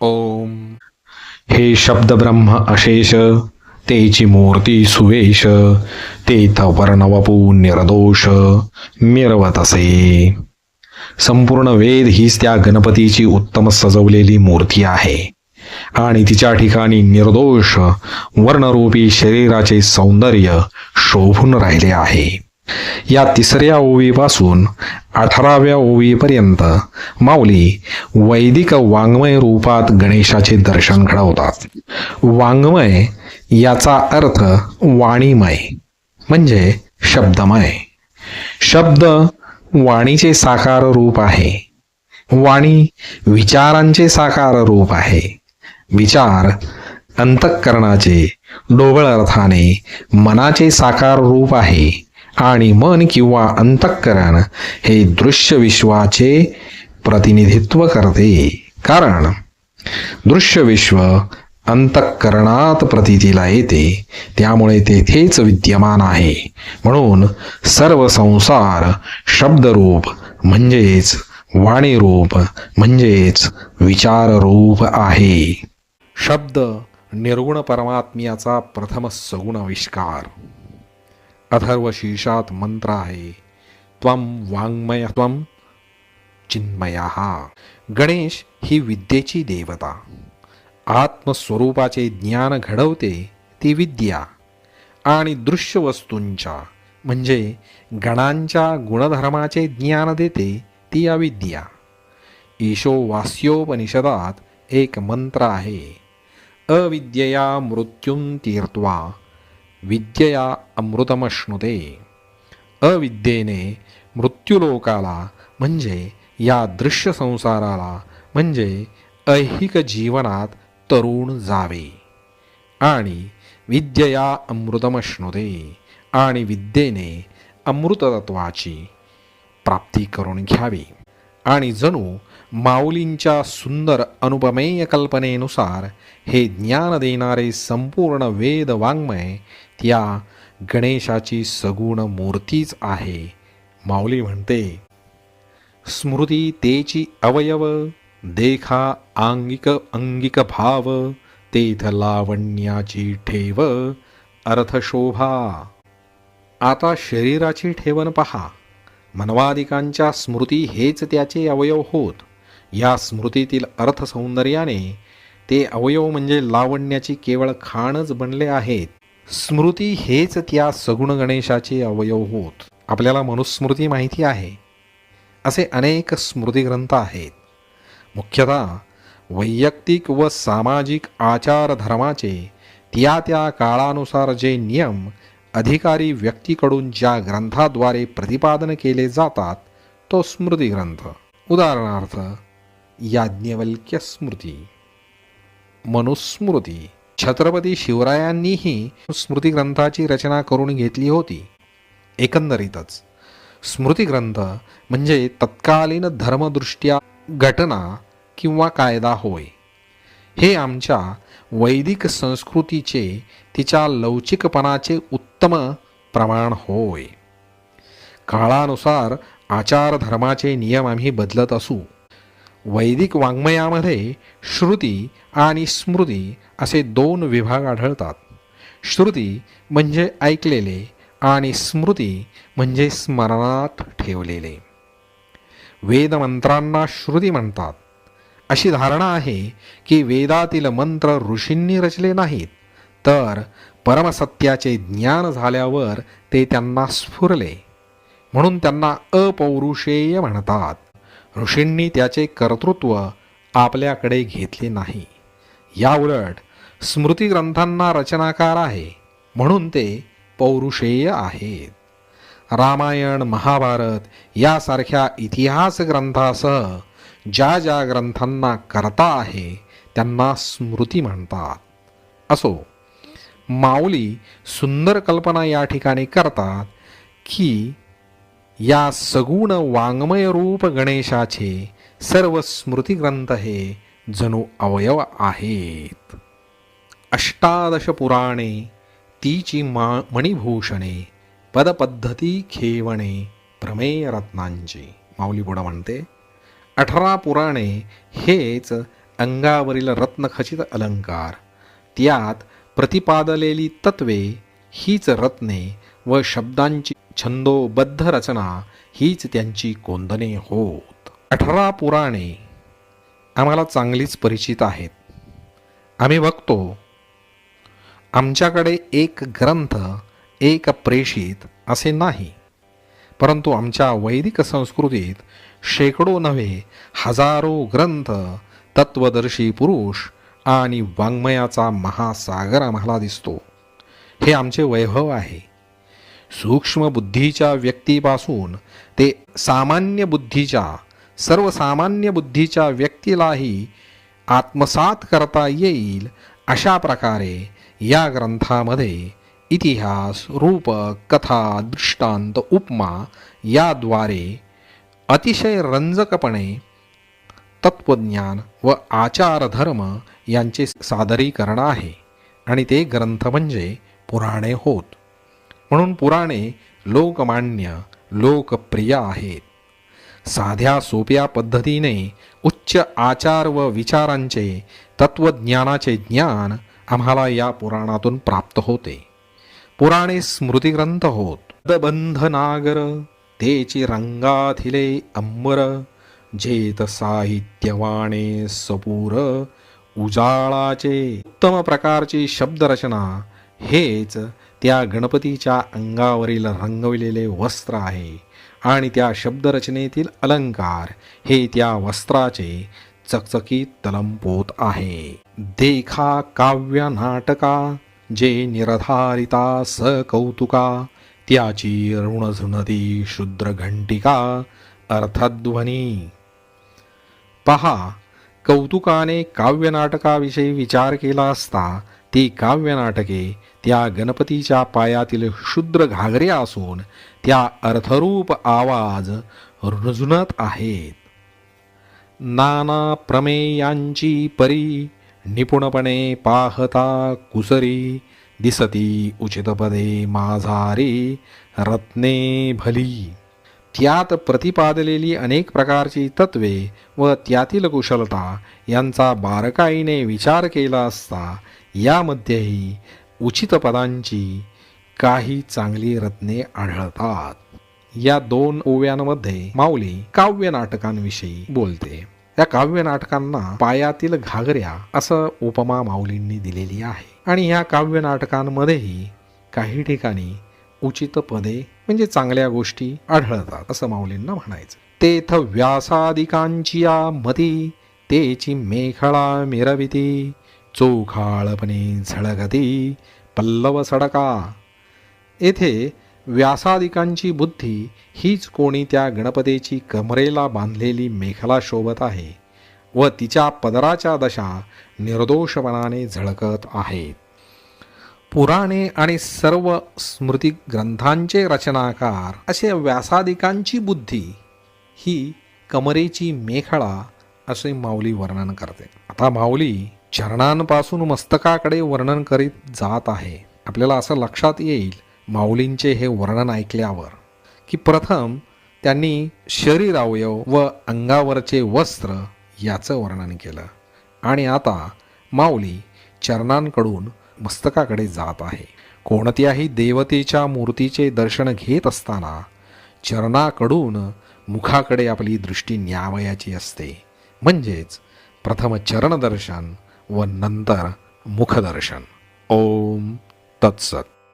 ओम। हे शब्द ब्रह्म अशेष तेची मूर्ती सुवेश तेथ वर्णवपू निर्दोष मिरवत असे। संपूर्ण वेद हीच त्या गणपतीची उत्तम सजवलेली मूर्ती आहे. आणि तिच्या ठिकाणी निर्दोष वर्णरूपी शरीराचे सौंदर्य शोभून राहिले आहे. या तिसऱ्या ओवीपासून अठराव्या ओवीपर्यंत माऊली वैदिक वाङ्मय रूपात गणेशाचे दर्शन घडवतात. वाङ्मय याचा अर्थ वाणीमय म्हणजे शब्दमय. शब्द वाणीचे साकार रूप आहे. वाणी विचारांचे साकार रूप आहे. विचार अंतःकरणाचे डोबळ अर्थाने मनाचे साकार रूप आहे. आणि मन किंवा अंतःकरण हे दृश्य विश्वाचे प्रतिनिधित्व करते. कारण दृश्य विश्व अंतःकरणात प्रतीतीला येते. त्यामुळे तेथेच विद्यमान आहे. म्हणून सर्व संसार शब्दरूप म्हणजेच वाणीरूप म्हणजेच विचाररूप आहे. शब्द निर्गुण परमात्म्याचा प्रथम सगुण आविष्कार. अथर्व शीर्षात मंत्र आहे त्वम वाङ्मय त्वम चिन्मया। गणेश ही विद्येची देवता। आत्मस्वरूपाचे ज्ञान घडवते ती विद्या। आणि दृश्य वस्तूंच्या म्हणजे गणांच्या गुणधर्माचे ज्ञान देते ती अविद्या। ईशो वास्योपनिषदात एक मंत्र आहे अविद्यया मृत्यूं तीर्त्वा विद्यया अमृतमश्नुते अविद्येने मृत्यूलोकाला म्हणजे या दृश्य संसाराला म्हणजे ऐहिक जीवनात तरुण जावे आणि विद्यया अमृतमश्नुते आणि विद्येने अमृततत्वाची प्राप्ती करून घ्यावी आणि जणू माऊलींच्या सुंदर अनुपमेय कल्पनेनुसार हे ज्ञान देणारे संपूर्ण वेद वाङ्मय त्या गणेशाची सगुण मूर्तीच आहे. माऊली म्हणते स्मृती तेची अवयव देखा आंगिक अंगिक भाव तेथ लावण्याची ठेव अर्थशोभा. आता शरीराची ठेवण पहा. मनवादिकांच्या स्मृती हेच त्याचे अवयव होत. या स्मृतीतील अर्थसौंदर्याने ते अवयव म्हणजे लावण्याची केवळ खाणच बनले आहेत. स्मृती हेच त्या सगुण गणेशाचे अवयव होत. आपल्याला मनुस्मृती माहिती आहे. असे अनेक स्मृतिग्रंथ आहेत. मुख्यतः वैयक्तिक व सामाजिक आचारधर्माचे त्या त्या काळानुसार जे नियम अधिकारी व्यक्तीकडून ज्या ग्रंथाद्वारे प्रतिपादन केले जातात तो स्मृतिग्रंथ. उदाहरणार्थ याज्ञवल्क्य स्मृती. मनुस्मृती. छत्रपती शिवरायांनीही स्मृतिग्रंथाची रचना करून घेतली होती. एकंदरीतच स्मृतिग्रंथ म्हणजे तत्कालीन धर्मदृष्ट्या घटना किंवा कायदा होय. हे आमच्या वैदिक संस्कृतीचे तिच्या लवचिकपणाचे उत्तम प्रमाण होय. काळानुसार आचार धर्माचे नियम आम्ही बदलत असू. वैदिक वाङ्मयामध्ये श्रुती आणि स्मृती असे दोन विभाग आढळतात. श्रुती म्हणजे ऐकलेले आणि स्मृती म्हणजे स्मरणात ठेवलेले. वेदमंत्रांना श्रुती म्हणतात. अशी धारणा आहे की वेदातील मंत्र ऋषींनी रचले नाहीत तर परमसत्याचे ज्ञान झाल्यावर ते त्यांना स्फुरले. म्हणून त्यांना अपौरुषेय म्हणतात. ऋषींनी त्याचे कर्तृत्व आपल्याकडे घेतले नाही. याउलट स्मृतिग्रंथांना रचनाकार आहे म्हणून ते पौरुषेय आहेत. रामायण महाभारत यासारख्या इतिहास ग्रंथासह ज्या ज्या ग्रंथांना करता आहे त्यांना स्मृती म्हणतात. असो माऊली सुंदर कल्पना या ठिकाणी करतात की या सगुण वाङ्मय रूप गणेशाचे सर्व स्मृतिग्रंथ हे जणू अवयव आहेत. अष्टादश पुराणे तीची मा मणिभूषणे पदपद्धती खेवणे प्रमेय रत्नांची माऊली पुढं म्हणते अठरा पुराणे हेच अंगावरील रत्नखचित अलंकार. त्यात प्रतिपादलेली तत्वे हीच रत्ने व शब्दांची छंदोबद्ध रचना हीच त्यांची कोंदणे होत. अठरा पुराणे आम्हाला चांगलीच परिचित आहेत. आम्ही बघतो आमच्याकडे एक ग्रंथ एक प्रेषित असे नाही. परंतु आमच्या वैदिक संस्कृतीत शेकडो नव्हे हजारो ग्रंथ तत्वदर्शी पुरुष आणि वाङ्मयाचा महासागर आम्हाला दिसतो. हे आमचे वैभव आहे. सूक्ष्म बुद्धीच्या व्यक्तीपासून ते सामान्य बुद्धीच्या सर्वसामान्य बुद्धीच्या व्यक्तीलाही आत्मसात करता येईल अशा प्रकारे या ग्रंथामध्ये इतिहास रूप कथा दृष्टांत उपमा याद्वारे अतिशय रंजकपणे तत्वज्ञान व आचारधर्म यांचे सादरीकरण आहे आणि ते ग्रंथ म्हणजे पुराणे होत. म्हणून पुराणे लोकमान्य लोकप्रिय आहेत. साध्या सोप्या पद्धतीने उच्च आचार व विचारांचे तत्वज्ञानाचे ज्ञान आम्हाला या पुराणातून प्राप्त होते. पुराणे स्मृतिग्रंथ होत. बंध नागर तेची रंगाथिले अंबर जेत साहित्यवाणे सपूर उजाळाचे उत्तम प्रकारची शब्दरचना हेच त्या गणपतीच्या अंगावरील रंगविलेले वस्त्र आहे. आणि त्या शब्दरचनेतील अलंकार हे त्या वस्त्राचे चकचकीत तलंपोत आहे. देखा काव्य नाटका जे निरधारिता स कौतुका त्याची ऋणझृणती शुद्र घंटिका अर्थध्वनी. पहा कौतुकाने काव्यनाटकाविषयी विचार केला असता ती काव्यनाटके त्या गणपतीच्या पायातील शूद्र घागऱ्या असून त्या अर्थरूप आवाज रुजणत आहेत. नाना प्रमेयांची परी निपुणपणे पाहता कुसरी दिसती उचितपदे माझारी रत्ने भली. त्यात प्रतिपादलेली अनेक प्रकारची तत्वे व त्यातील कुशलता यांचा बारकाईने विचार केला असता यामध्येही उचित पदांची काही चांगली रत्ने आढळतात. या दोन ओव्यांमध्ये माऊली काव्य नाटकांविषयी बोलते. या काव्य नाटकांना पायातील घागऱ्या असं उपमा माऊलींनी दिलेली आहे. आणि ह्या काव्य नाटकांमध्येही काही ठिकाणी उचित पदे म्हणजे चांगल्या गोष्टी आढळतात असं माऊलींना म्हणायचं. तेथ व्यासादिकांची या मती तेची मेखळा मिरविती चोखाळपणे झळगती पल्लव सडका. येथे व्यासादिकांची बुद्धी हीच कोणी त्या गणपतीची कमरेला बांधलेली मेखला शोभत आहे व तिच्या पदराच्या दशा निर्दोषपणाने झळकत आहेत. पुराणे आणि सर्व स्मृती ग्रंथांचे रचनाकार असे व्यासादिकांची बुद्धी ही कमरेची मेखळा असे माऊली वर्णन करते. आता माऊली चरणांपासून मस्तकाकडे वर्णन करीत जात आहे. आपल्याला असं लक्षात येईल माऊलींचे हे वर्णन ऐकल्यावर की प्रथम त्यांनी शरीर अवयव व अंगावरचे वस्त्र याचं वर्णन केलं. आणि आता माऊली चरणांकडून मस्तकाकडे जात आहे. कोणत्याही देवतेच्या मूर्तीचे दर्शन घेत असताना चरणाकडून मुखाकडे आपली दृष्टी न्यावयाची असते. म्हणजेच प्रथम चरणदर्शन व नंतर मुखदर्शन. ओम तत्सत.